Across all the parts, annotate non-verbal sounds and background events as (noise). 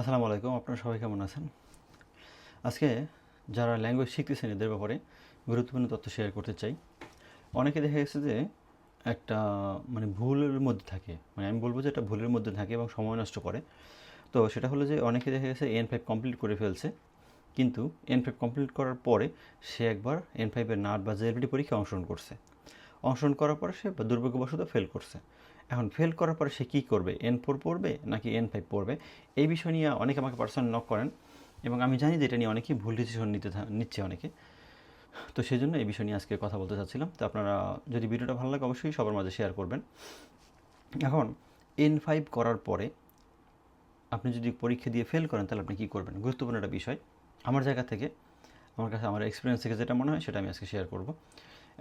আসসালামু আলাইকুম, আপনারা সবাই কেমন আছেন? আজকে যারা ল্যাঙ্গুয়েজ শিখতেছেন এদের ব্যাপারে গুরুত্বপূর্ণ তথ্য শেয়ার করতে চাই। অনেকে দেখা গেছে যে একটা মানে ভুলের মধ্যে থাকে। মানে আমি বলব যে এটা ভুলের মধ্যে থাকে এবং সময় নষ্ট করে। তো সেটা হলো যে অনেকে দেখা গেছে এন ফাইভ কমপ্লিট করে ফেলছে, কিন্তু এন ফাইভ কমপ্লিট করার পরে সে একবার এন ফাইভের নাট বা জেএলবিডি পরীক্ষায় অংশগ্রহণ করছে। অংশগ্রহণ করার পরে সে দুর্ভাগ্যবশত ফেল করছে। এখন ফেল করার পরে সে কী করবে? এন ফোর পড়বে নাকি এন ফাইভ পড়বে? এই বিষয় নিয়ে অনেকে আমাকে পার্সোনাল নক করেন এবং আমি জানি যে এটা নিয়ে অনেকেই ভুল ডিসিশন নিতে নিচ্ছে অনেকে। তো সেই জন্য এই বিষয় নিয়ে আজকে কথা বলতে চাচ্ছিলাম। তো আপনারা যদি ভিডিওটা ভালো লাগে অবশ্যই সবার মাঝে শেয়ার করবেন। এখন এন ফাইভ করার পরে আপনি যদি পরীক্ষা দিয়ে ফেল করেন তাহলে আপনি কী করবেন? গুরুত্বপূর্ণ একটা বিষয়। আমার জায়গা থেকে, আমার কাছে, আমার এক্সপিরিয়েন্স থেকে যেটা মনে হয় সেটা আমি আজকে শেয়ার করব।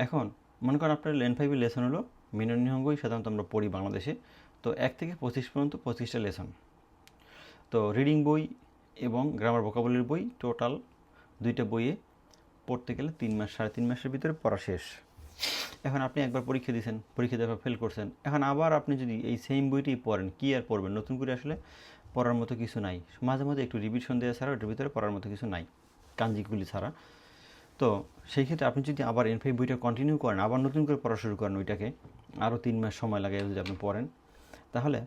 এখন মনে করেন আপনার এন ফাইভের লেসন হলো মিনন নিহঙ্গই সাধারণত আমরা পড়ি বাংলাদেশে। তো এক থেকে পঁচিশ পর্যন্ত পঁচিশটা লেসন তো রিডিং বই এবং গ্রামার ভোকাবলির বই টোটাল দুইটা বইয়ে পড়তে গেলে তিন মাস, সাড়ে তিন মাসের ভিতরে পড়া শেষ। এখন আপনি একবার পরীক্ষা দিয়েছেন পরীক্ষা দেওয়ার ফেল করছেন। এখন আবার আপনি যদি এই সেম বইটি পড়েন, কী আর পড়বেন? নতুন করে আসলে পড়ার মতো কিছু নাই। মাঝে মাঝে একটু রিভিশন দেওয়া ছাড়া ওটার ভিতরে পড়ার মতো কিছু নাই কাঞ্জিগুলি ছাড়া। তো সেই ক্ষেত্রে আপনি যদি আবার এন ফাইভ বইটা কন্টিনিউ করেন, আবার নতুন করে পড়া শুরু করেন ওইটাকে আরও তিন মাস সময় লাগে যদি আপনি পড়েন। তাহলে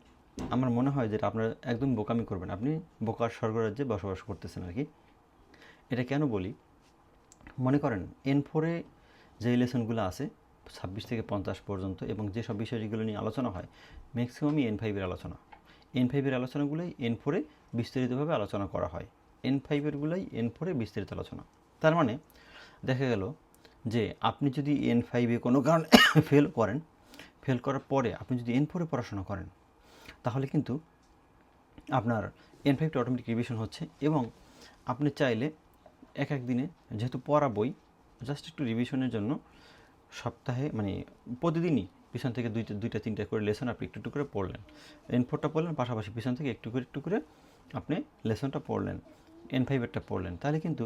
আমার মনে হয় যেটা আপনার একদম বোকামি করবেন। আপনি বোকার স্বর্গরাজ্যে বসবাস করতেছেন আর কি। এটা কেন বলি? মনে করেন এন ফোরে যে লেসনগুলো আছে, ছাব্বিশ থেকে পঞ্চাশ পর্যন্ত এবং যেসব বিষয় বিষয়গুলো নিয়ে আলোচনা হয় ম্যাক্সিমামই এন ফাইভের আলোচনা। এন ফাইভের আলোচনাগুলোই এন ফোরে বিস্তারিতভাবে আলোচনা করা হয়। এন ফাইভেরগুলোই এন ফোরে বিস্তারিত আলোচনা। তার মানে দেখা গেল যে আপনি যদি এন ফাইভে কোনো কারণে (coughs) ফেল করেন ফেল করার পরে আপনি যদি এন ফোরে পড়াশোনা করেন, তাহলে কিন্তু আপনার এন ফাইভটা অটোমেটিক রিভিশন হচ্ছে এবং আপনি চাইলে এক এক দিনে যেহেতু পড়া বই জাস্ট একটু রিভিশনের জন্য সপ্তাহে মানে প্রতিদিনই পিছন থেকে দুইটা দুইটা, তিনটা করে লেসন আপনি একটু একটু করে পড়লেন। এন ফোরটা পড়লেন, পাশাপাশি পিছন থেকে একটু করে একটু করে আপনি লেসনটা পড়লেন এন ফাইভেরটা পড়লেন। তাহলে কিন্তু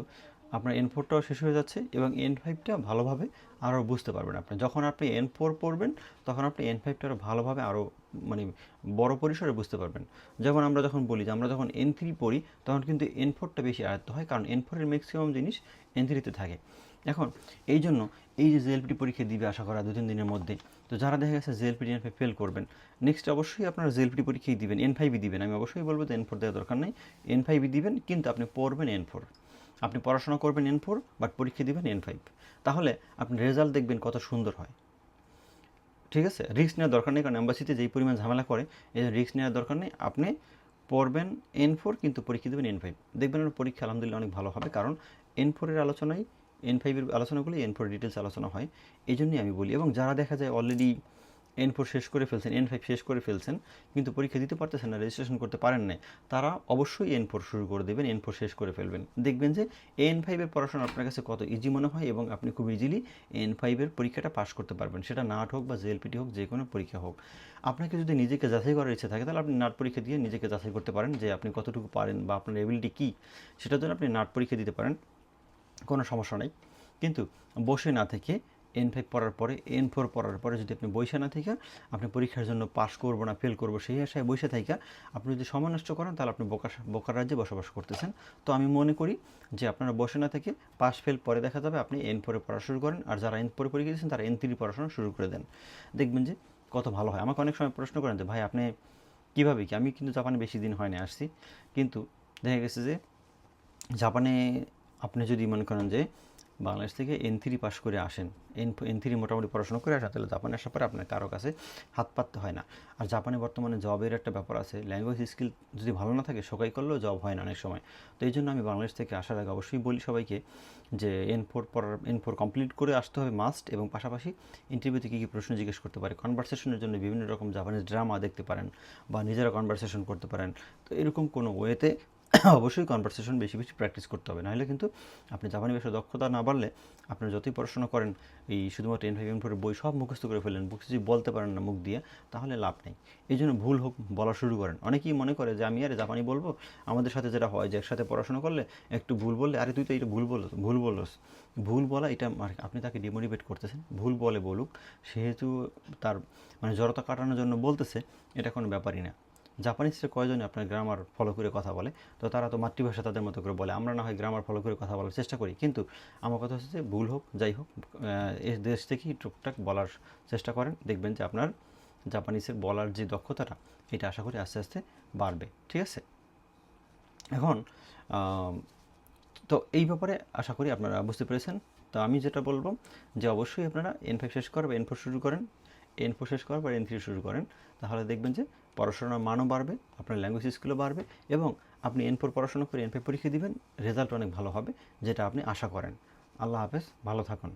আপনার এন ফোরটাও শেষ হয়ে যাচ্ছে এবং এন ফাইভটা ভালোভাবে আরও বুঝতে পারবেন আপনি। যখন আপনি এন ফোর পড়বেন, তখন আপনি এন ফাইভটা আরও ভালোভাবে আরও মানে বড় পরিসরে বুঝতে পারবেন। যেমন আমরা যখন বলি যে আমরা যখন এন থ্রি পড়ি, তখন কিন্তু এন ফোরটা বেশি আয়ত্ত হয়, কারণ এন ফোরের ম্যাক্সিমাম জিনিস এন থ্রিতে থাকে। এখন এই জন্য এই যে জেএলপিটি পরীক্ষা দিবে আশা করা দু তিন দিনের মধ্যে, তো যারা দেখা গেছে জেএলপিটি এন ফাইভ ফেল করবেন নেক্সট অবশ্যই আপনারা জেএলপিটি পরীক্ষাই দিবেন এন ফাইভই দিবেন। আমি অবশ্যই বলব যে এন ফোর দেওয়ার দরকার নেই। এন ফাইভই দিবেন, কিন্তু আপনি পড়বেন এন ফোর আপনি পড়াশোনা করবেন এন ফোর বাট পরীক্ষা দেবেন এন ফাইভ তাহলে আপনি রেজাল্ট দেখবেন কত সুন্দর হয়। ঠিক আছে? রিস্ক নেওয়ার দরকার নেই, কারণ অ্যাম্বাসিতে যেই পরিমাণ ঝামেলা করে, এই জন্য রিস্ক নেওয়ার দরকার নেই। আপনি পড়বেন এন ফোর কিন্তু পরীক্ষা দেবেন এন ফাইভ দেখবেন পরীক্ষা আলহামদুলিল্লাহ অনেক ভালো হবে, কারণ এন ফোরের আলোচনায় এন ফাইভের আলোচনাগুলি এন ফোর ডিটেলস আলোচনা হয়। এই জন্যই আমি বলি, এবং যারা দেখা যায় অলরেডি এন ফোর শেষ করে ফেলছেন এন ফাইভ শেষ করে ফেলছেন, কিন্তু পরীক্ষা দিতে পারতেছেন না রেজিস্ট্রেশন করতে পারেন না তারা অবশ্যই এন ফোর শুরু করে দেবেন এন ফোর শেষ করে ফেলবেন। দেখবেন যে এন ফাইভের পড়াশোনা আপনার কাছে কত ইজি মনে হয় এবং আপনি খুব ইজিলি এন ফাইভের পরীক্ষাটা পাস করতে পারবেন। সেটা নাট হোক বা জেএলপিটি হোক, যে কোনো পরীক্ষা হোক। আপনাকে যদি নিজেকে যাচাই করার ইচ্ছে থাকে, তাহলে আপনি নাট পরীক্ষা দিয়ে নিজেকে যাচাই করতে পারেন যে আপনি কতটুকু পারেন বা আপনার এবিলিটি কী। সেটার জন্য আপনি নাট পরীক্ষা দিতে পারেন, কোনো সমস্যা নেই। কিন্তু বসে না থেকে এন ফাইভ পড়ার পরে এন ফোর পড়ার পরে যদি আপনি বসে না থেকে আপনি পরীক্ষার জন্য পাস করব না ফেল করব সেই আশায় বসে থাকা আপনি যদি সময় নষ্ট করেন, তাহলে আপনি বোকা বোকার রাজ্যে বসবাস করতেছেন। তো আমি মনে করি যে আপনারা বসে না থেকে পাস ফেল পরে দেখা যাবে আপনি এন ফোরে পড়া শুরু করেন, আর যারা এন ফোরে পরীক্ষা দিয়েছেন তারা এন থ্রি পড়াশোনা শুরু করে দেন। দেখবেন যে কত ভালো হয়। আমাকে অনেক সময় প্রশ্ন করেন যে, ভাই, আপনি কীভাবে কি? আমি কিন্তু জাপানে বেশি দিন হয়নি আসছি। কিন্তু দেখা গেছে যে, জাপানে আপনি যদি মনে করেন যে বাংলাদেশ থেকে এন থ্রি পাস করে আসেন। এন এন থ্রি মোটামুটি পড়াশোনা করে আসেন, তাহলে জাপানে আসার পরে আপনার কারও কাছে হাত পাততে হয় না। আর জাপানে বর্তমানে জবের একটা ব্যাপার আছে ল্যাঙ্গুয়েজ স্কিল যদি ভালো না থাকে, সবাই করলেও জব হয় না অনেক সময়। তো এই জন্য আমি বাংলাদেশ থেকে আসার আগে অবশ্যই বলি সবাইকে যে এন ফোর পড়ার এন ফোর কমপ্লিট করে আসতে হবে মাস্ট এবং পাশাপাশি ইন্টারভিউতে কী কী প্রশ্ন জিজ্ঞেস করতে পারে। কনভারসেশনের জন্য বিভিন্ন রকম জাপানিজ ড্রামা দেখতে পারেন বা নিজেরা কনভারসেশন করতে পারেন। তো এরকম কোনো ওয়েতে অবশ্যই কনভারসেশন বেশি বেশি প্র্যাকটিস করতে হবে। নাহলে কিন্তু আপনি জাপানি ভাষায় দক্ষতা না বাড়লে আপনার যতই পড়াশোনা করেন, এই শুধুমাত্র টেন ফাইভ ফোরের বই সব মুখস্থ করে ফেলেন বুক যদি বলতে পারেন না মুখ দিয়ে, তাহলে লাভ নেই। এই জন্য ভুল হোক, বলা শুরু করেন। অনেকেই মনে করে যে, আমি আরে জাপানি বলব? আমাদের সাথে যেটা হয় যে, একসাথে পড়াশোনা করলে একটু ভুল বললে, আরে তুই তো এটা ভুল বলো ভুল বলস। ভুল বলা এটা আর- আপনি তাকে ডিমোটিভেট করতেছেন, ভুল বলে বলুক। সেহেতু তার মানে জড়তা কাটানোর জন্য বলতেছে, এটা কোনো ব্যাপারই না। জাপানিজরা কয়জনে আপনার গ্রামার ফলো করে কথা বলে? তো তারা তো মাতৃভাষা তাদের মতো করে বলে। আমরা না হয় গ্রামার ফলো করে কথা বলার চেষ্টা করি। কিন্তু আমার কথা হচ্ছে যে, ভুল হোক, যাই হোক এই দেশ থেকেই টুকটাক বলার চেষ্টা করেন। দেখবেন যে আপনার জাপানিজের বলার যে দক্ষতাটা, এটা আশা করি আস্তে আস্তে বাড়বে। ঠিক আছে? এখন তো এই ব্যাপারে আশা করি আপনারা বুঝতে পেরেছেন। তো আমি যেটা বলব যে, অবশ্যই আপনারা এন ফাইভ শেষ করেন বা এন ফোর শুরু করেন। এন ফোর শেষ করার পর এন থ্রি শুরু করেন, তাহলে দেখবেন যে পড়াশোনার মানও বাড়বে, আপনার ল্যাঙ্গুয়েজ স্কিলও বাড়বে এবং আপনি এন ফোর পড়াশোনা করে এন ফাইভ পরীক্ষা দেবেন রেজাল্ট অনেক ভালো হবে, যেটা আপনি আশা করেন। আল্লাহ হাফেজ, ভালো থাকুন।